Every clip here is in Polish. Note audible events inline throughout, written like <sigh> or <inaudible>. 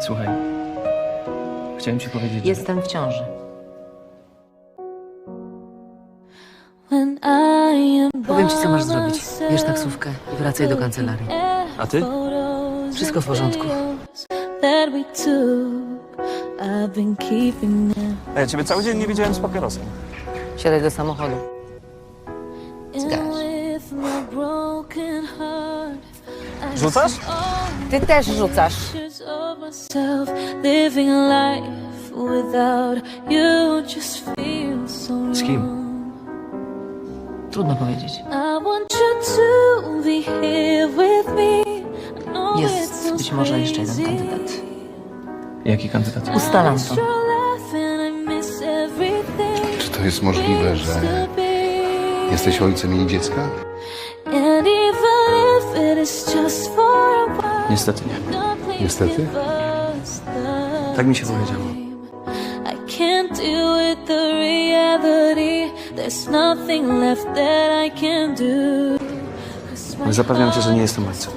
Słuchaj. Chciałem ci powiedzieć, że... Jestem w ciąży. When I am Powiem ci, co masz zrobić. Bierz taksówkę i wracaj do kancelarii. A ty? Wszystko w porządku. ja ciebie cały dzień nie widziałem z papierosem. Siadaj do samochodu. I Rzucasz? Ty też rzucasz. Myself living life without you just feel so Z kim? Trudno powiedzieć. I want you to be here with me. I know it Jest być może jeszcze jeden kandydat. Jaki kandydat? Ustalam to. Czy to jest możliwe, że jesteś ojcem jej dziecka? Niestety nie. Niestety? Tak mi się powiedziało. I can't deal with the reality. There's nothing left that I can do. Zapewniam cię, że nie jestem ojcem.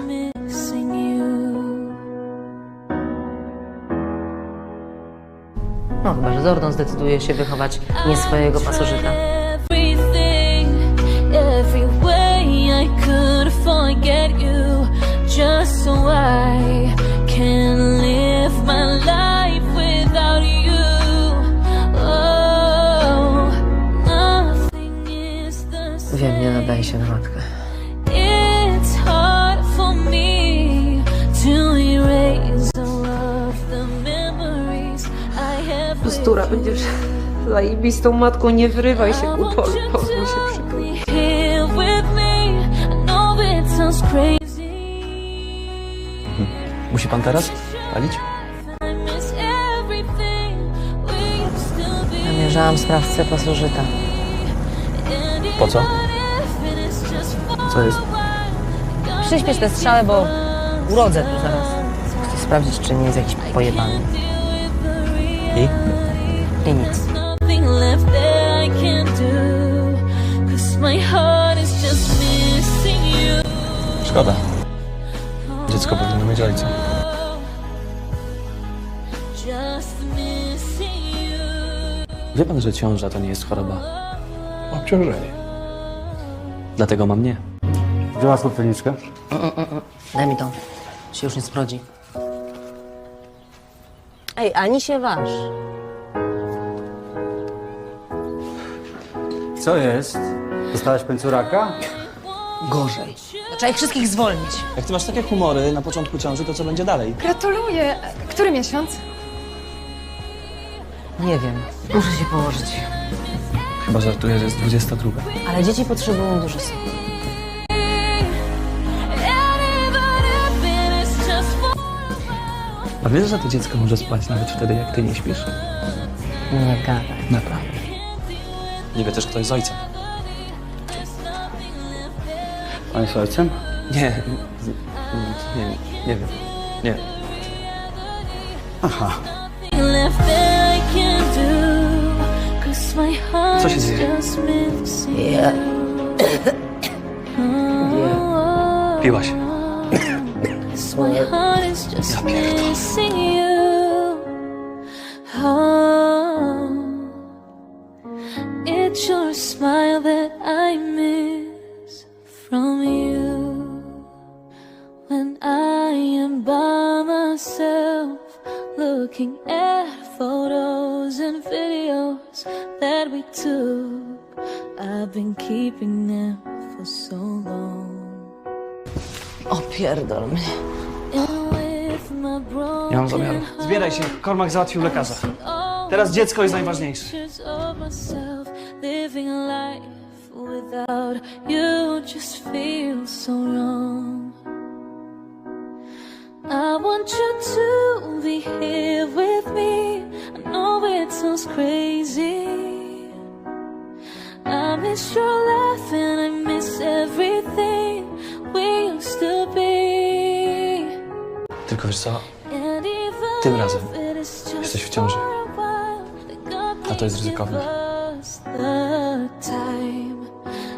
No chyba, że Zordon zdecyduje się wychować nie swojego pasożyta. Everything, every way I could forget you, just so I can live my life Wiem, nie nadaje się na matkę. Bzdura, będziesz zajebistą matką, nie wyrywaj się, Upol, pozwól się przytulić. Crazy. Musi pan teraz palić? Namierzałam sprawcę pasożyta. Po co? Co jest? Przyśpiesz tę strzałę, bo urodzę tu zaraz. Chcę sprawdzić, czy nie jest jakiś pojebany. I? I nic. Szkoda. Dziecko powinno mieć ojca. Wie pan, że ciąża to nie jest choroba. Obciążenie. Dlatego mam nie. Gdzie masz popielniczkę? Daj mi to. Się już nie sprodzi. Ej, ani się waż. Co jest? Dostałaś w końcu raka? Gorzej. Trzeba ich wszystkich zwolnić. Jak ty masz takie humory na początku ciąży, to co będzie dalej? Gratuluję. Który miesiąc? Nie wiem. Muszę się położyć. Chyba żartuję, że jest 22. Ale dzieci potrzebują dużo sypu. A wiesz, że to dziecko może spać nawet wtedy, jak ty nie śpisz? Nie gadaj. Naprawdę. Nie wie też, kto jest ojcem. Pan jest ojcem? Nie, nie, nie wiem. Nie. Aha. Co się dzieje? Nie. you. Piłaś. <clears throat> Cause my heart is just missing you. Oh, Opierdol mnie. Nie mam zamiaru. Zbieraj się, Kormak załatwił lekarza. Teraz dziecko jest najważniejsze. without you just feels so wrong. I want you to be here with me. I know it sounds crazy. I miss your laugh and I miss everything we wiesz co? Tym razem jesteś w ciąży. a to jest ryzykowne. give us the time.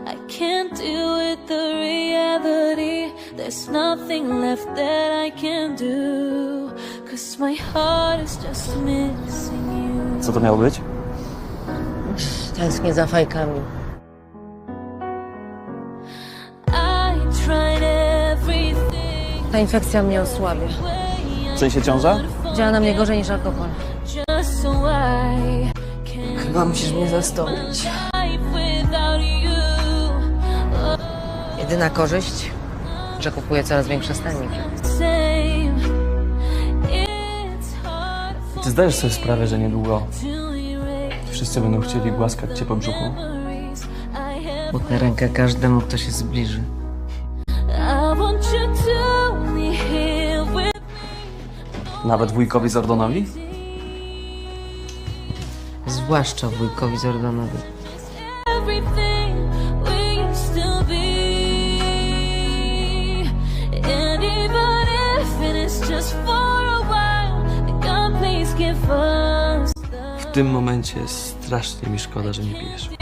I can't deal with the reality. There's nothing left that I can do. Cause Cause my heart is just missing you. Co to miało być? Tęsknię za fajkami. I tried everything. Ta infekcja mnie osłabia. W sensie ciąża? Działa na mnie gorzej niż alkohol. Chyba musisz mnie zastąpić. Jedyna korzyść, że kupuję coraz większe staniki. Ty zdajesz sobie sprawę, że niedługo wszyscy będą chcieli głaskać cię po brzuchu? Utnę rękę każdemu, kto się zbliży. Nawet wujkowi Zordonowi? Zwłaszcza wujkowi Zordonowi. W tym momencie strasznie mi szkoda, że nie pijesz.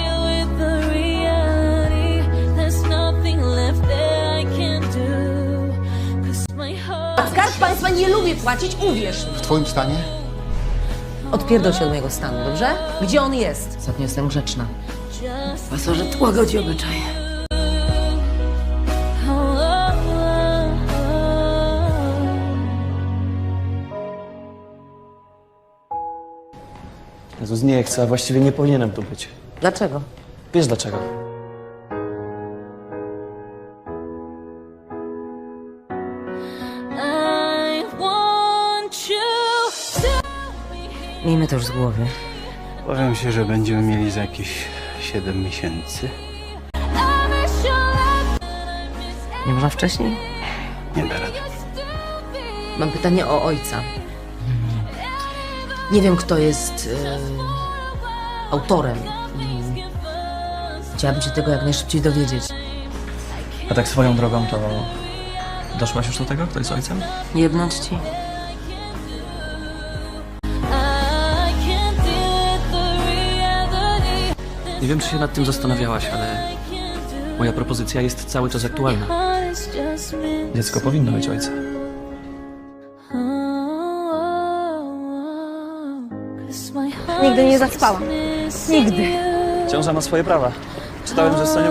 Nie lubi płacić, uwierz mi. W twoim stanie? Odpierdol się od mojego stanu, dobrze? Gdzie on jest? Ostatnio jestem grzeczna. Pasożyt łagodzi obyczaje. Jezus, nie chcę, a właściwie nie powinienem tu być. Dlaczego? Wiesz dlaczego? Miejmy to już z głowy. Powiem się, że będziemy mieli za jakieś 7 miesięcy. Nie można wcześniej? Nie da rady. Mam pytanie o ojca. Nie wiem, kto jest e, autorem. Chciałabym się tego jak najszybciej dowiedzieć. A tak swoją drogą to... Doszłaś już do tego, kto jest ojcem? Jebnąć ci? Nie wiem, czy się nad tym zastanawiałaś, ale moja propozycja jest cały czas aktualna. Dziecko powinno mieć ojca. Nigdy nie zaspałam. Nigdy. Ciąża ma swoje prawa. Czytałem, że stanie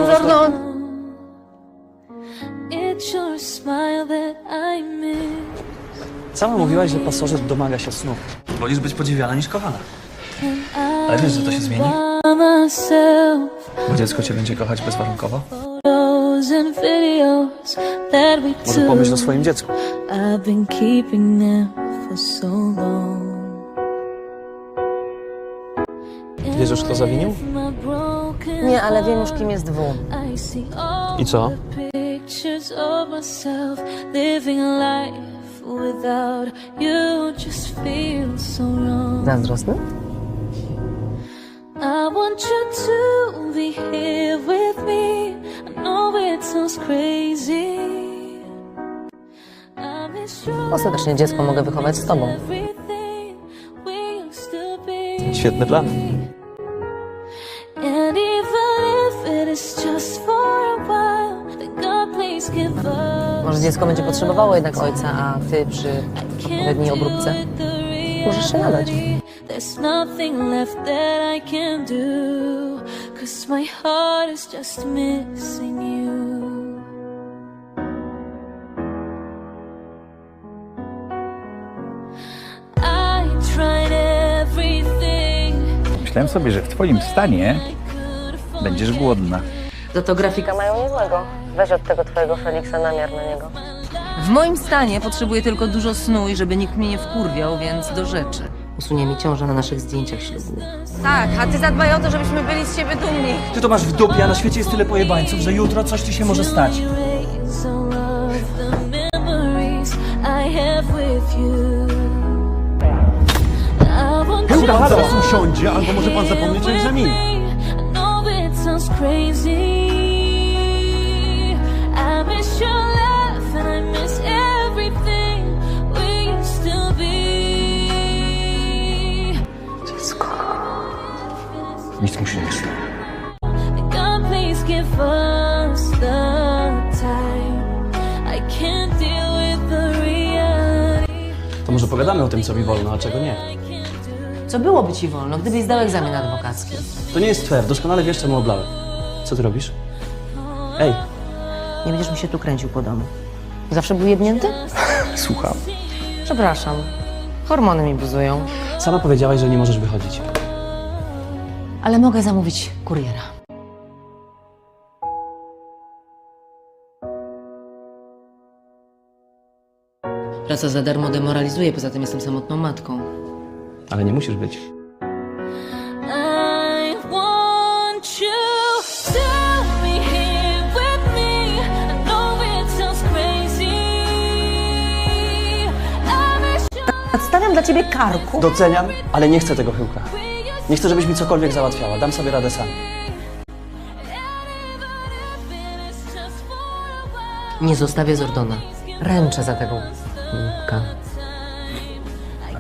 I miss. Sama mówiłaś, że pasożyt domaga się snu. Wolisz być podziwiana niż kochana. Ale wiesz, że to się zmieni? Bo dziecko cię będzie kochać bezwarunkowo? photos and videos that we Może pomyśl o took. swoim dziecku. I've been keeping them for so long. Wiesz już, kto zawinił? Nie, ale wiem już, kim jest W. I co? the I want you to be here with me. I know it sounds crazy. I miss your Ostatecznie dziecko mogę wychować z tobą. Świetny plan. And even if it is just for a while, then God please give us. Może dziecko będzie potrzebowało jednak ojca, a ty przy odpowiedniej obróbce możesz się nadać. Nothing left that I can do. Cause my heart is just missing you. I tried everything Myślałem sobie, że w twoim stanie będziesz głodna. Za to grafika mają niezłego. Weź od tego twojego Feniksa namiar na niego. W moim stanie potrzebuję tylko dużo snu i żeby nikt mnie nie wkurwiał, więc do rzeczy. Usunie mi ciążę na naszych zdjęciach ślubnych. Tak, a ty zadbaj o to, żebyśmy byli z siebie dumni. Ty to masz w dupie, a na świecie jest tyle pojebańców, że jutro coś ci się może stać. to zaraz usiądzie, albo może pan zapomnieć o egzaminie. Nic mu się nie stało. To może pogadamy o tym, co mi wolno, a czego nie. Co byłoby ci wolno, gdybyś zdał egzamin adwokacki? To nie jest fair, doskonale wiesz, czemu oblałem. Co ty robisz? Ej, Nie będziesz mi się tu kręcił po domu. Zawsze był jebnięty? <laughs> słucham. Przepraszam. Hormony mi buzują. Sama powiedziałaś, że nie możesz wychodzić. Ale mogę zamówić kuriera. Praca za darmo demoralizuje, poza tym jestem samotną matką. Ale nie musisz być. I want you to be here with me. I know it sounds crazy. I wish you Nadstawiam dla ciebie karku. Doceniam, ale nie chcę tego chyłka. Nie chcę, żebyś mi cokolwiek załatwiała. Dam sobie radę sam. Nie zostawię Zordona. Ręczę za tego głupka.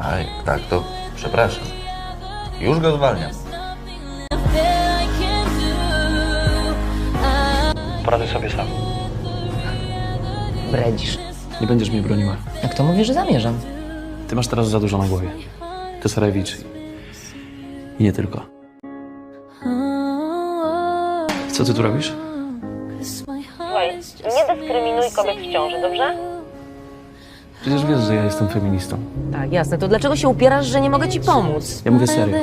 Aj, tak, to przepraszam. Już go zwalniam. Poradzę sobie sam. Bredzisz. Nie będziesz mnie broniła. Jak to mówisz, że zamierzam? Ty masz teraz za dużo na głowie. To Sarajewicz. I nie tylko. Co ty tu robisz? Słuchaj, nie dyskryminuj kobiet w ciąży, dobrze? Przecież wiesz, że ja jestem feministą. Tak, jasne. To dlaczego się upierasz, że nie mogę ci pomóc? Ja mówię serio.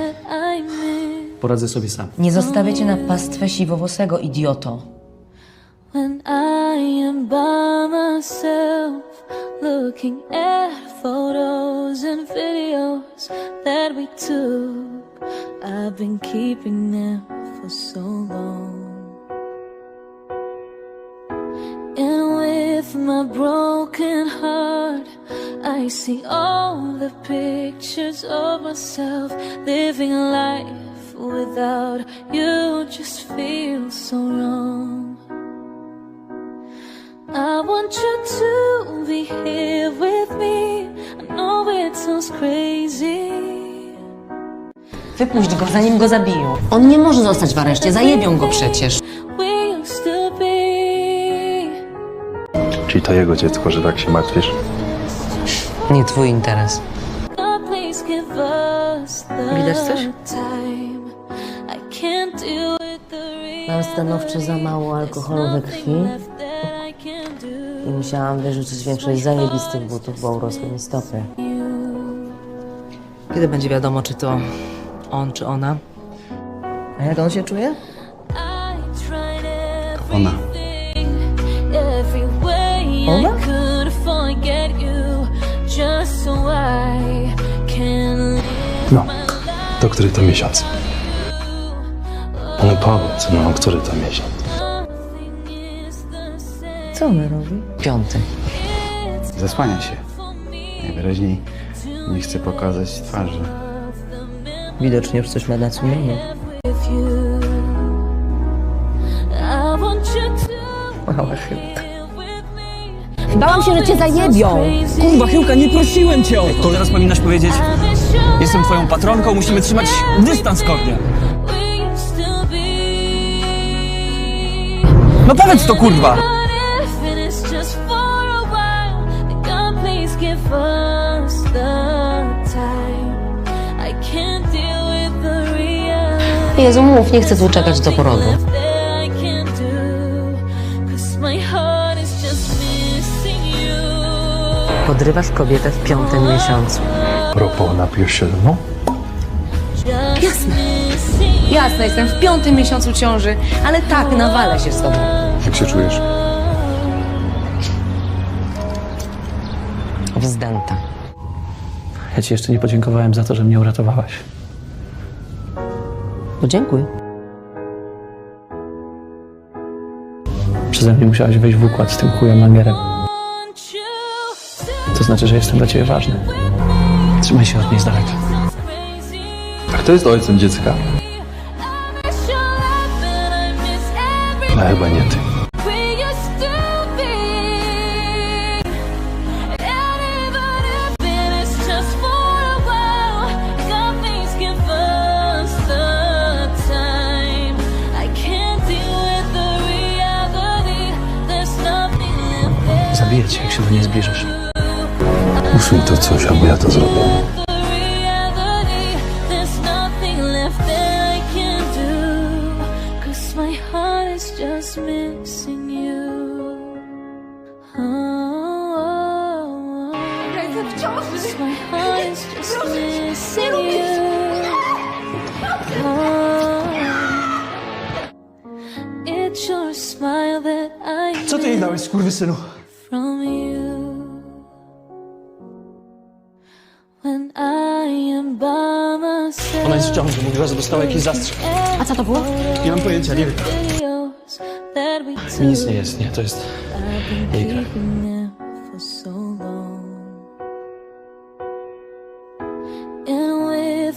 Poradzę sobie sam. Nie zostawię cię na pastwę siwowłosego, idioto. when I am by myself, looking at photos and videos that we took. I've been keeping them for so long. And with my broken heart, I see all the pictures of myself living a life without you. Just feels so wrong. I want you to be here with me. I know it sounds crazy. Wypuść go, zanim go zabiją. On nie może zostać w areszcie, zajebią go przecież. Czyli to jego dziecko, że tak się martwisz? Nie twój interes. Widać coś? Mam stanowczo za mało alkoholu we krwi i musiałam wyrzucić większość zajebistych butów, bo urosły mi stopy. Kiedy będzie wiadomo, czy to on, czy ona? A jak on się czuje? Ona. Ona? No, to który to miesiąc? Ale powiedz, no, który to miesiąc? Co ona robi? Piąty. Zasłania się. Najwyraźniej nie chce pokazać twarzy. Widocznie już coś ma na sumieniu. Mała chyba. Bałam się, że cię zajebią. Kurwa, Chyłka, nie prosiłem cię o to! Teraz powinnaś powiedzieć, jestem twoją patronką, musimy trzymać dystans be. No powiedz to, kurwa! Jezu, mów, nie chcę tu czekać do porodu. Podrywasz kobietę w piątym miesiącu. Propos, napijesz się ze mną? Jasne. Jasne, jestem w piątym miesiącu ciąży, ale tak, nawalę się z tobą. Jak się czujesz? Wzdęta. Ja ci jeszcze nie podziękowałem za to, że mnie uratowałaś. Podziękuj. Przeze mnie musiałaś wejść w układ z tym chujem you to znaczy, że jestem dla ciebie ważny. Trzymaj się od niej z daleka. A kto jest ojcem dziecka? No chyba nie ty. Się do niej zbliżysz. Usuń to coś, albo ja to zrobię. the reality. There's nothing left that I can do. Cause my heart is just missing you. Oh, Jestem w ciąży! Cause my heart is just missing you. Oh, it's your smile that I Co ty jej dałeś, skurwysynu? Że dostała jakiś zastrzyk. A co to było? Nie mam pojęcia, nie wiem. Mi nic nie jest, nie, to jest jej krew.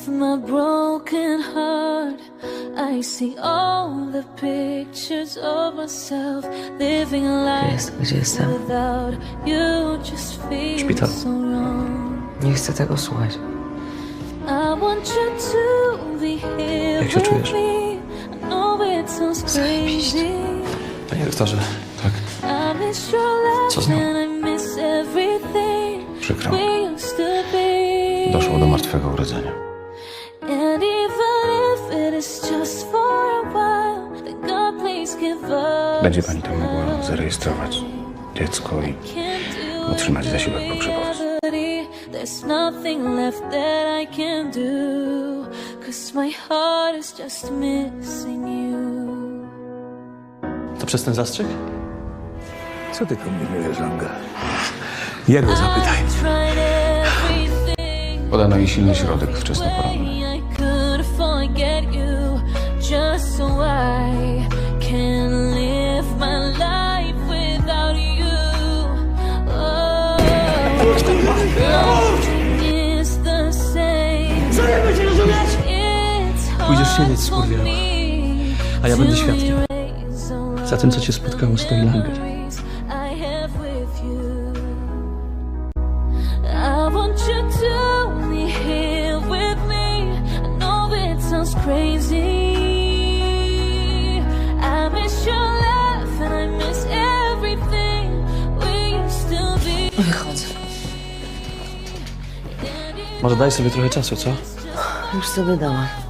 my broken heart, I see all the pictures of myself living life Jest, gdzie jestem? without you. Just feel Szpital. so wrong. Nie chcę tego słuchać. Się czujesz? crazy. Panie doktorze, tak. Co z nią? Przykro. to. Doszło do martwego urodzenia. Będzie pani tam mogła zarejestrować dziecko i otrzymać zasiłek pogrzebowy. There's nothing left that I can do. To przez ten zastrzyk? Co ty kombinujesz, Langa? Jego zapytaj. I tried everything. Podano jej silny środek wczesnoporonny. I Pójdziesz siedzieć, me A ja będę świadkiem. Za tym, co cię spotkało z tej Langer. Wychodzę. Może daj sobie trochę czasu, co? Już sobie dałam.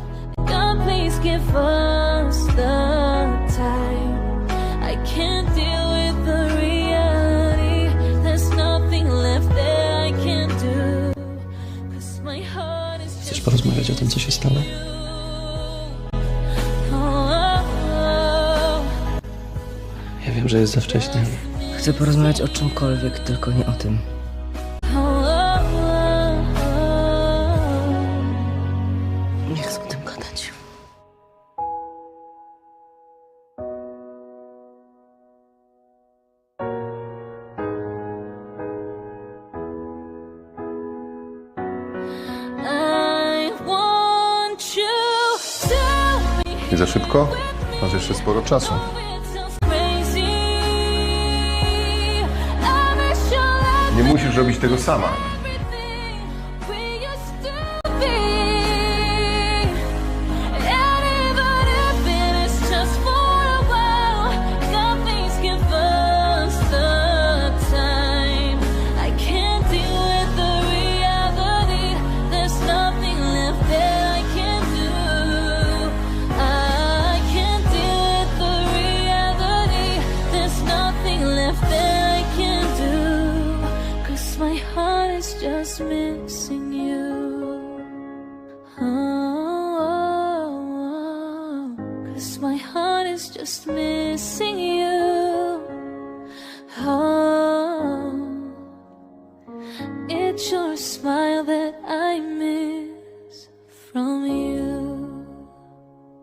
God, please give us the time. I can't deal with the reality. There's nothing left that I can do. Cause my heart is Chcesz porozmawiać o tym, co się stało? oh, oh, oh. Ja wiem, że jest za wcześnie. Chcę porozmawiać o czymkolwiek, tylko nie o tym. Za szybko? Masz jeszcze sporo czasu. Nie musisz robić tego sama.